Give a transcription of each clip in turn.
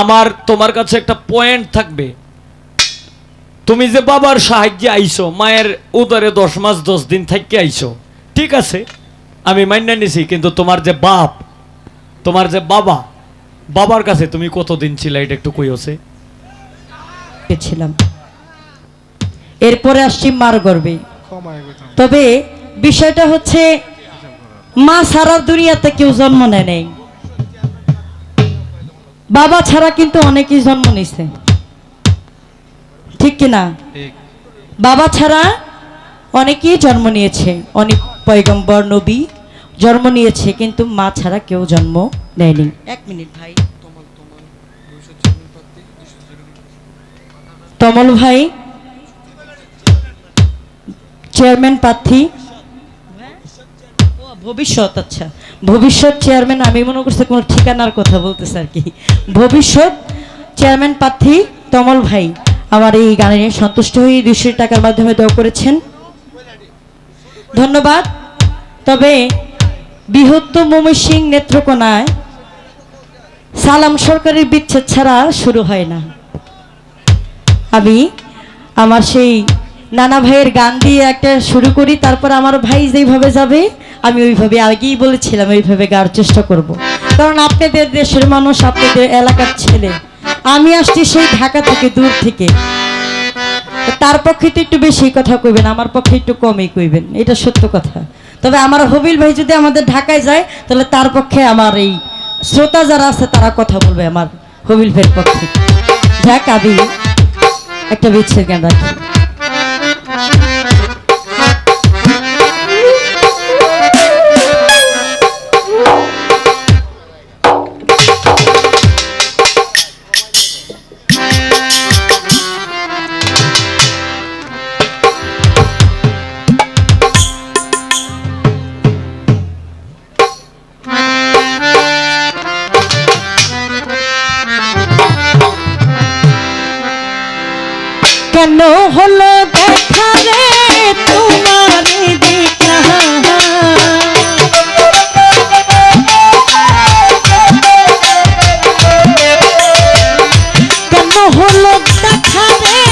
আমার তোমার কাছে একটা পয়েন্ট থাকবে। তুমি যে বাবার সাহায্যে আইছো, মায়ের উদরে দশ মাস দশ দিন থেকে আইছো, ঠিক আছে, আমি মান্য নিছি, কিন্তু তোমার যে বাপ, তোমার যে বাবা, বাবার কাছে তুমি কতদিন ছিলে, এটা একটু কইওছে ছিলাম। এরপরে আসছি মার গর্বে। তবে বিষয়টা হচ্ছে, মা সারা দুনিয়াতে কেউ জন্ম নেয় নেই। বাবা ছাড়া কিন্তু অনেকেই জন্ম নিছে। ঠিক কিনা? বাবা ছাড়া অনেকেই জন্ম নিয়েছে। অনেক পয়গম্বর নবী জন্ম নিয়েছে কিন্তু মা ছাড়া কেউ জন্ম নেয়নি। এক মিনিট ভাই। তমল ভাই চেয়ারম্যান প্রার্থী। ও, ভবিষ্যৎ আচ্ছা। ভবিষ্যৎ চেয়ারম্যান আমি মনে করছি কোনো ঠিকানার কথা বলতেছে আর কি। ভবিষ্যৎ চেয়ারম্যান প্রার্থী তমল ভাই, আমার এই গানে সন্তুষ্ট হয়ে দুশো টাকার মাধ্যমে দেওয়া করেছেন। ধন্যবাদ। তবে বৃহত্তম ময়মনসিং নেত্রকোনায় সালাম সরকারের বিচ্ছেদ ছাড়া শুরু হয় না। আমি আমার সেই নানা ভাইয়ের গান দিয়ে একটা শুরু করি, তারপর আমার ভাই যেইভাবে যাবে, আমি ওইভাবে আগেই বলেছিলাম, ওইভাবে গাওয়ার চেষ্টা করব। কারণ আপনাদের দেশের মানুষ, আপনাদের এলাকার ছেলে। আমি আসছি সেই ঢাকা থেকে দূর থেকে। তার পক্ষে তো একটু বেশি কথা কইবেন, আমার পক্ষে একটু কমই কইবেন, এটা সত্য কথা। তবে আমার হবিল ভাই যদি আমাদের ঢাকায় যায়, তাহলে তার পক্ষে আমার এই শ্রোতা যারা আছে, তারা কথা বলবে আমার হবিল ভাইয়ের পক্ষে। আমি একটা বিচ্ছেদ গান রাখি। হলো দেখা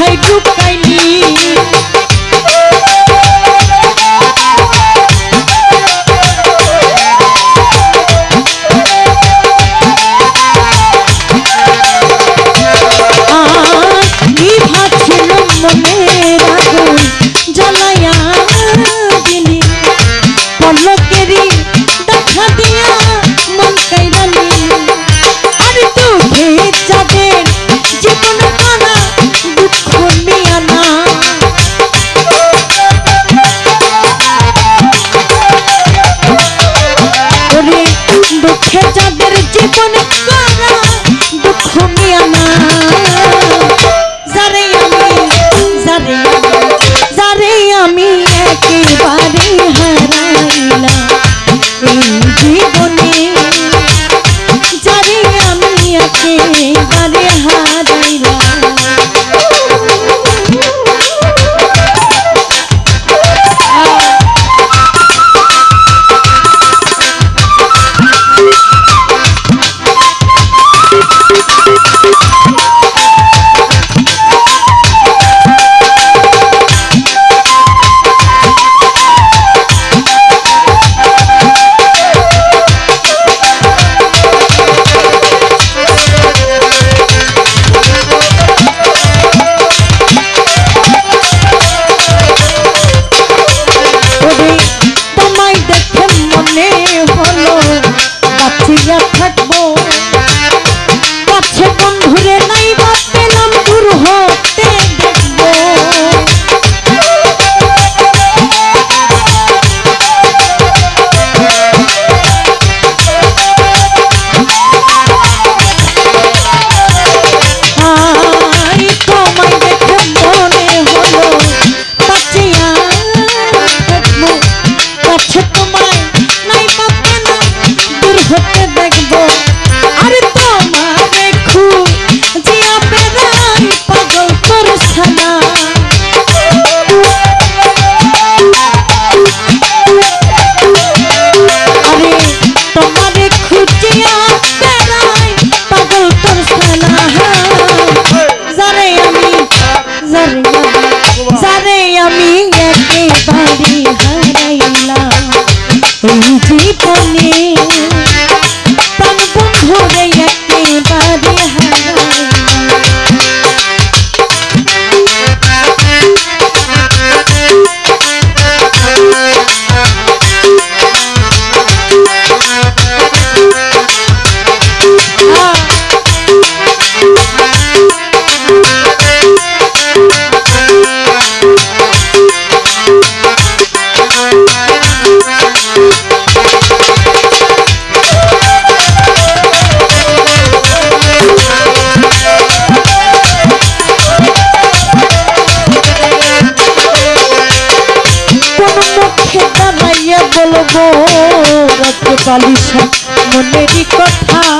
কোথায় ঢুকাইলি দাঁড়াইয়া বলব পালিশা মনেরই কথা।